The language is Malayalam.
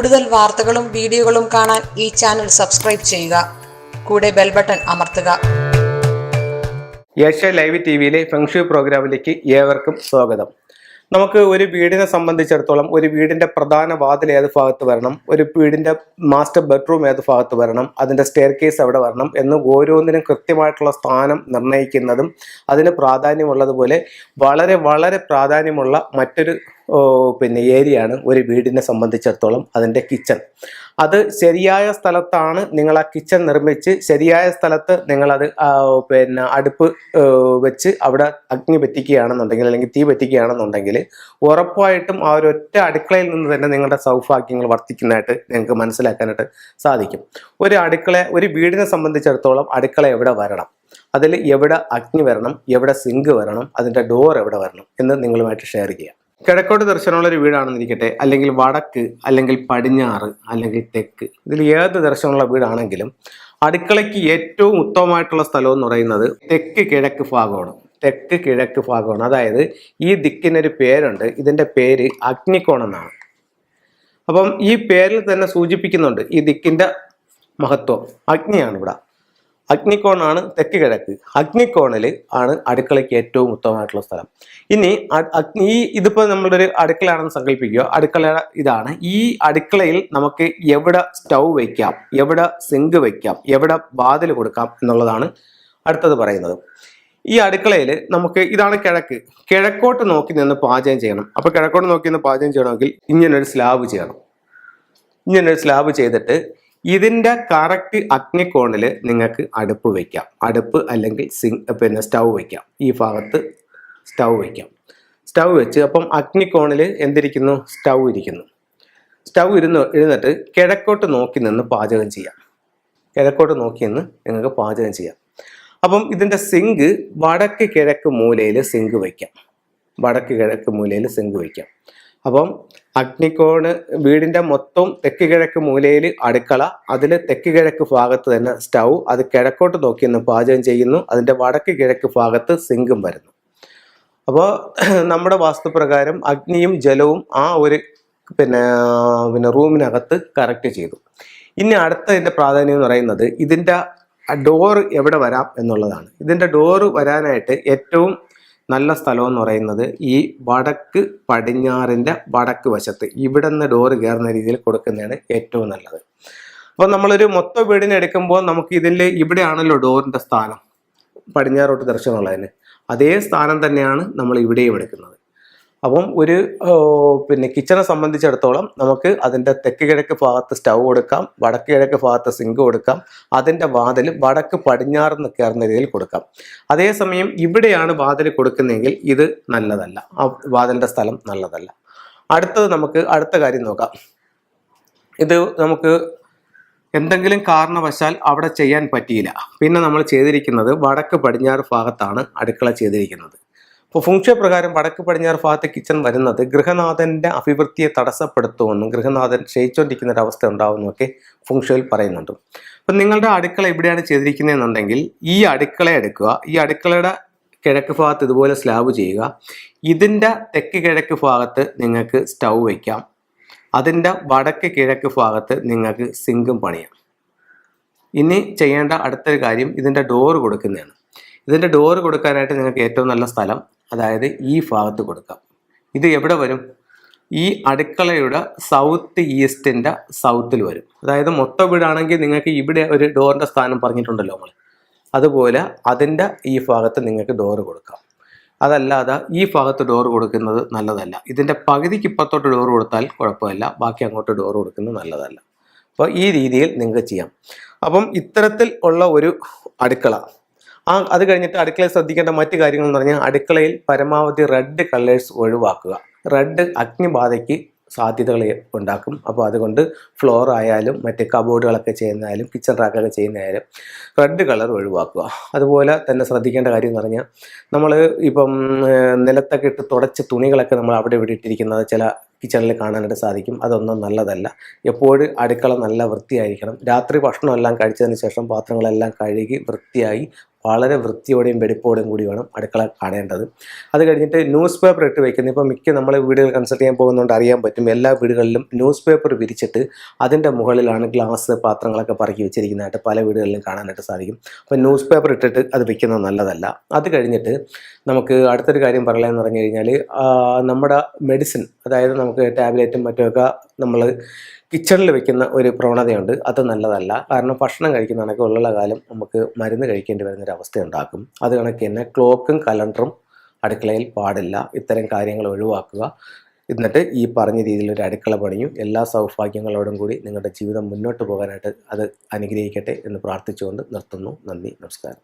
കൂടുതൽ വാർത്തകളും വീഡിയോകളും കാണാൻ ഈ ചാനൽ സബ്സ്ക്രൈബ് ചെയ്യുക. കൂടെ ബെൽ ബട്ടൺ അമർത്തുക. ഏഷ്യ ലൈവ് ടി വിയിലെ ഫെങ്ഷു പ്രോഗ്രാമിലേക്ക് ഏവർക്കും സ്വാഗതം. നമുക്ക് ഒരു വീടിനെ സംബന്ധിച്ചിടത്തോളം ഒരു വീടിന്റെ പ്രധാന വാതിൽ ഏത് ഭാഗത്ത് വരണം ഒരു വീടിന്റെ മാസ്റ്റർ ബെഡ്റൂം ഏത് ഭാഗത്ത് വരണം അതിന്റെ സ്റ്റെയർ കേസ് എവിടെ വരണം എന്ന് ഓരോന്നിനും കൃത്യമായിട്ടുള്ള സ്ഥാനം നിർണയിക്കുന്നതും അതിന് പ്രാധാന്യമുള്ളതുപോലെ വളരെ വളരെ പ്രാധാന്യമുള്ള മറ്റൊരു പിന്നെ ഏരിയയാണ് ഒരു വീടിനെ സംബന്ധിച്ചിടത്തോളം അതിന്റെ കിച്ചൺ. അത് ശരിയായ സ്ഥലത്താണ് നിങ്ങൾ ആ കിച്ചൺ നിർമ്മിച്ച് ശരിയായ സ്ഥലത്ത് നിങ്ങളത് പിന്നെ അടുപ്പ് വെച്ച് അവിടെ അഗ്നി പറ്റിക്കുകയാണെന്നുണ്ടെങ്കിൽ അല്ലെങ്കിൽ തീ പറ്റിക്കുകയാണെന്നുണ്ടെങ്കിൽ ഉറപ്പായിട്ടും ആ ഒരു ഒറ്റ അടുക്കളയിൽ നിന്ന് തന്നെ നിങ്ങളുടെ സൗഭാഗ്യങ്ങൾ വർദ്ധിക്കുന്നതായിട്ട് നിങ്ങൾക്ക് മനസ്സിലാക്കാനായിട്ട് സാധിക്കും. ഒരു അടുക്കള ഒരു വീടിനെ സംബന്ധിച്ചിടത്തോളം അടുക്കള എവിടെ വരണം? അതിൽ എവിടെ അഗ്നി വരണം? എവിടെ സിങ്ക് വരണം? അതിന്റെ ഡോർ എവിടെ വരണം? എന്ന് നിങ്ങളുമായിട്ട് ഷെയർ ചെയ്യാം. കിഴക്കോട്ട് ദർശനമുള്ള ഒരു വീടാണെന്നിരിക്കട്ടെ അല്ലെങ്കിൽ വടക്ക് അല്ലെങ്കിൽ പടിഞ്ഞാറ് അല്ലെങ്കിൽ തെക്ക്. ഇതിൽ ഏത് ദർശനമുള്ള വീടാണെങ്കിലും അടുക്കളയ്ക്ക് ഏറ്റവും ഉത്തമമായിട്ടുള്ള സ്ഥലം എന്ന് പറയുന്നത് തെക്ക് കിഴക്ക് ഭാഗമാണ്. തെക്ക് കിഴക്ക് ഭാഗമാണ്. അതായത് ഈ ദിക്കിനൊരു പേരുണ്ട്. ഇതിന്റെ പേര് അഗ്നികോൺ എന്നാണ്. അപ്പം ഈ പേരിൽ തന്നെ സൂചിപ്പിക്കുന്നുണ്ട് ഈ ദിക്കിന്റെ മഹത്വം. അഗ്നിയാണ് ഇവിടെ. അഗ്നിക്കോണാണ് തെക്ക് കിഴക്ക്. അഗ്നിക്കോണിൽ ആണ് അടുക്കളയ്ക്ക് ഏറ്റവും ഉത്തമമായിട്ടുള്ള സ്ഥലം. ഇനി അഗ്നി ഈ ഇതിപ്പോൾ നമ്മളൊരു ഒരു അടുക്കളയാണെന്ന് സങ്കല്പിക്കുക. അടുക്കള ഇതാണ്. ഈ അടുക്കളയിൽ നമുക്ക് എവിടെ സ്റ്റൗ വയ്ക്കാം എവിടെ സിങ്ക് വയ്ക്കാം എവിടെ വാതിൽ കൊടുക്കാം എന്നുള്ളതാണ് അടുത്തത് പറയുന്നത്. ഈ അടുക്കളയിൽ നമുക്ക് ഇതാണ് കിഴക്ക്. കിഴക്കോട്ട് നോക്കി നിന്ന് പാചകം ചെയ്യണം. അപ്പോൾ കിഴക്കോട്ട് നോക്കി നിന്ന് പാചകം ചെയ്യണമെങ്കിൽ ഇങ്ങനൊരു സ്ലാബ് ചെയ്യണം. ഇങ്ങനൊരു സ്ലാബ് ചെയ്തിട്ട് ഇതിന്റെ കറക്റ്റ് അഗ്നിക്കോണിൽ നിങ്ങൾക്ക് അടുപ്പ് വയ്ക്കാം അടുപ്പ് അല്ലെങ്കിൽ സിങ് പിന്നെ സ്റ്റൗ വയ്ക്കാം ഈ ഭാഗത്ത് സ്റ്റൗ വയ്ക്കാം സ്റ്റൗ വെച്ച് അപ്പം അഗ്നിക്കോണിൽ എന്തിരിക്കുന്നു? സ്റ്റൗ ഇരിക്കുന്നു. സ്റ്റൗ ഇരുന്ന് ഇരുന്നിട്ട് കിഴക്കോട്ട് നോക്കി നിന്ന് പാചകം ചെയ്യാം. കിഴക്കോട്ട് നോക്കി നിന്ന് നിങ്ങൾക്ക് പാചകം ചെയ്യാം. അപ്പം ഇതിന്റെ സിങ്ക് വടക്ക് കിഴക്ക് മൂലയിൽ സിങ്ക് വയ്ക്കാം വടക്ക് കിഴക്ക് മൂലയിൽ സിങ്ക് വയ്ക്കാം അപ്പം അഗ്നിക്കോണ് വീടിന്റെ മൊത്തം തെക്ക് കിഴക്ക് മൂലയിൽ അടുക്കള അതിൽ തെക്ക് കിഴക്ക് ഭാഗത്ത് തന്നെ സ്റ്റൗ അത് കിഴക്കോട്ട് നോക്കി നിന്ന് പാചകം ചെയ്യുന്നു അതിന്റെ വടക്ക് കിഴക്ക് ഭാഗത്ത് സിങ്കും വരുന്നു. അപ്പോൾ നമ്മുടെ വാസ്തുപ്രകാരം അഗ്നിയും ജലവും ആ ഒരു പിന്നെ പിന്നെ റൂമിനകത്ത് കറക്റ്റ് ചെയ്തു. ഇനി അടുത്തതിന്റെ പ്രാധാന്യം എന്ന് പറയുന്നത് ഇതിന്റെ ഡോറ് എവിടെ വരാം എന്നുള്ളതാണ്. ഇതിന്റെ ഡോറ് വരാനായിട്ട് ഏറ്റവും നല്ല സ്ഥലം എന്ന് പറയുന്നത് ഈ വടക്ക് പടിഞ്ഞാറിന്റെ വടക്ക് വശത്ത്. ഇവിടെ നിന്ന് ഡോറ് കയറുന്ന രീതിയിൽ കൊടുക്കുന്നതാണ് ഏറ്റവും നല്ലത്. അപ്പോൾ നമ്മളൊരു മൊത്തം വീടിനെ എടുക്കുമ്പോൾ നമുക്ക് ഇതിൽ ഇവിടെയാണല്ലോ ഡോറിന്റെ സ്ഥാനം. പടിഞ്ഞാറോട്ട് ദർശനമുള്ളതിന് അതേ സ്ഥാനം തന്നെയാണ് നമ്മൾ ഇവിടെയും എടുക്കുന്നത്. അപ്പം ഒരു പിന്നെ കിച്ചണെ സംബന്ധിച്ചിടത്തോളം നമുക്ക് അതിന്റെ തെക്ക് കിഴക്ക് ഭാഗത്ത് സ്റ്റൗ കൊടുക്കാം വടക്ക് കിഴക്ക് ഭാഗത്ത് സിങ്ക് കൊടുക്കാം അതിന്റെ വാതിൽ വടക്ക് പടിഞ്ഞാറ് നിന്ന് കയറുന്ന രീതിയിൽ കൊടുക്കാം. അതേസമയം ഇവിടെയാണ് വാതിൽ കൊടുക്കുന്നതെങ്കിൽ ഇത് നല്ലതല്ല. ആ വാതിലിന്റെ സ്ഥലം നല്ലതല്ല. അടുത്തത് നമുക്ക് അടുത്ത കാര്യം നോക്കാം. ഇത് നമുക്ക് എന്തെങ്കിലും കാരണവശാൽ അവിടെ ചെയ്യാൻ പറ്റിയില്ല. പിന്നെ നമ്മൾ ചെയ്തിരിക്കുന്നത് വടക്ക് പടിഞ്ഞാറ് ഭാഗത്താണ് അടുക്കള ചെയ്തിരിക്കുന്നത്. അപ്പോൾ ഫുങ്ഷ പ്രകാരം വടക്ക് പടിഞ്ഞാറ് ഭാഗത്ത് കിച്ചൺ വരുന്നത് ഗൃഹനാഥന്റെ അഭിവൃദ്ധിയെ തടസ്സപ്പെടുത്തുമെന്നും ഗൃഹനാഥൻ ക്ഷയിച്ചുകൊണ്ടിരിക്കുന്ന ഒരു അവസ്ഥ ഉണ്ടാവുമെന്നൊക്കെ ഫുങ്ഷയിൽ പറയുന്നുണ്ട്. അപ്പം നിങ്ങളുടെ അടുക്കള എവിടെയാണ് ചെയ്തിരിക്കുന്നതെന്നുണ്ടെങ്കിൽ ഈ അടുക്കള എടുക്കുക ഈ അടുക്കളയുടെ കിഴക്ക് ഭാഗത്ത് ഇതുപോലെ സ്ലാബ് ചെയ്യുക ഇതിന്റെ തെക്ക് കിഴക്ക് ഭാഗത്ത് നിങ്ങൾക്ക് സ്റ്റൗ വയ്ക്കാം അതിന്റെ വടക്ക് കിഴക്ക് ഭാഗത്ത് നിങ്ങൾക്ക് സിങ്കും പണിയാം. ഇനി ചെയ്യേണ്ട അടുത്തൊരു കാര്യം ഇതിന്റെ ഡോറ് കൊടുക്കുന്നതാണ്. ഇതിന്റെ ഡോറ് കൊടുക്കാനായിട്ട് നിങ്ങൾക്ക് ഏറ്റവും നല്ല സ്ഥലം അതായത് ഈ ഭാഗത്ത് കൊടുക്കാം. ഇത് എവിടെ വരും? ഈ അടുക്കളയുടെ സൗത്ത് ഈസ്റ്റിന്റെ സൗത്തിൽ വരും. അതായത് മൊത്തം വീടാണെങ്കിൽ നിങ്ങൾക്ക് ഇവിടെ ഒരു ഡോറിന്റെ സ്ഥാനം പറഞ്ഞിട്ടുണ്ടല്ലോ നമ്മൾ അതുപോലെ അതിന്റെ ഈ ഭാഗത്ത് നിങ്ങൾക്ക് ഡോറ് കൊടുക്കാം. അതല്ലാതെ ഈ ഭാഗത്ത് ഡോറ് കൊടുക്കുന്നത് നല്ലതല്ല. ഇതിന്റെ പകുതിക്ക് ഇപ്പത്തോട്ട് ഡോറ് കൊടുത്താൽ കുഴപ്പമില്ല. ബാക്കി അങ്ങോട്ട് ഡോറ് കൊടുക്കുന്നത് നല്ലതല്ല. അപ്പോൾ ഈ രീതിയിൽ നിങ്ങൾക്ക് ചെയ്യാം. അപ്പം ഇത്തരത്തിൽ ഉള്ള ഒരു അടുക്കള ആ അത് കഴിഞ്ഞിട്ട് അടുക്കളയിൽ ശ്രദ്ധിക്കേണ്ട മറ്റു കാര്യങ്ങൾ എന്ന് പറഞ്ഞാൽ അടുക്കളയിൽ പരമാവധി റെഡ് കളേഴ്സ് ഒഴിവാക്കുക. റെഡ് അഗ്നിബാധയ്ക്ക് സാധ്യതകൾ ഉണ്ടാക്കും. അപ്പോൾ അതുകൊണ്ട് ഫ്ലോർ ആയാലും മറ്റ് കബോർഡുകളൊക്കെ ചെയ്യുന്നതായാലും കിച്ചൺ റാക്കൊക്കെ ചെയ്യുന്നതായാലും റെഡ് കളർ ഒഴിവാക്കുക. അതുപോലെ തന്നെ ശ്രദ്ധിക്കേണ്ട കാര്യം എന്ന് പറഞ്ഞാൽ നമ്മൾ ഇപ്പം നിലത്തൊക്കെ ഇട്ട് തുടച്ച തുണികളൊക്കെ നമ്മൾ അവിടെ ഇവിടെ ഇട്ടിരിക്കുന്നത് ചില കിച്ചണിൽ കാണാനായിട്ട് സാധിക്കും. അതൊന്നും നല്ലതല്ല. എപ്പോഴും അടുക്കള നല്ല വൃത്തിയായിരിക്കണം. രാത്രി ഭക്ഷണമെല്ലാം കഴിച്ചതിന് ശേഷം പാത്രങ്ങളെല്ലാം കഴുകി വൃത്തിയായി വളരെ വൃത്തിയോടെയും വെടിപ്പോടെയും കൂടി വേണം അടുക്കള കാണേണ്ടത്. അത് കഴിഞ്ഞിട്ട് ന്യൂസ് പേപ്പർ ഇട്ട് വെക്കുന്നത്. ഇപ്പോൾ മിക്ക നമ്മൾ വീടുകൾ കൺസൾട്ട് ചെയ്യാൻ പോകുന്നതുകൊണ്ട് അറിയാൻ പറ്റും. എല്ലാ വീടുകളിലും ന്യൂസ് പേപ്പർ വിരിച്ചിട്ട് അതിന്റെ മുകളിലാണ് ഗ്ലാസ് പാത്രങ്ങളൊക്കെ പറക്കി വെച്ചിരിക്കുന്നതായിട്ട് പല വീടുകളിലും കാണാനായിട്ട് സാധിക്കും. അപ്പോൾ ന്യൂസ് പേപ്പർ ഇട്ടിട്ട് അത് വെക്കുന്നത് നല്ലതല്ല. അത് കഴിഞ്ഞിട്ട് നമുക്ക് അടുത്തൊരു കാര്യം പറയാമെന്ന് പറഞ്ഞു കഴിഞ്ഞാൽ നമ്മുടെ മെഡിസിൻ അതായത് നമുക്ക് ടാബ്ലറ്റും മറ്റുമൊക്കെ നമ്മൾ കിച്ചണിൽ വെക്കുന്ന ഒരു പ്രവണതയുണ്ട്. അത് നല്ലതല്ല. കാരണം ഭക്ഷണം കഴിക്കുന്ന കണക്ക് ഉള്ള കാലം നമുക്ക് മരുന്ന് കഴിക്കേണ്ടി വരുന്നൊരു അവസ്ഥ ഉണ്ടാക്കും. അത് കണക്ക് തന്നെ ക്ലോക്കും കലണ്ടറും അടുക്കളയിൽ പാടില്ല. ഇത്തരം കാര്യങ്ങൾ ഒഴിവാക്കുക. എന്നിട്ട് ഈ പറഞ്ഞ രീതിയിൽ ഒരു അടുക്കള പണിയും എല്ലാ സൗഭാഗ്യങ്ങളോടും കൂടി നിങ്ങളുടെ ജീവിതം മുന്നോട്ട് പോകാനായിട്ട് അത് അനുഗ്രഹിക്കട്ടെ എന്ന് പ്രാർത്ഥിച്ചുകൊണ്ട് നിർത്തുന്നു. നന്ദി നമസ്കാരം.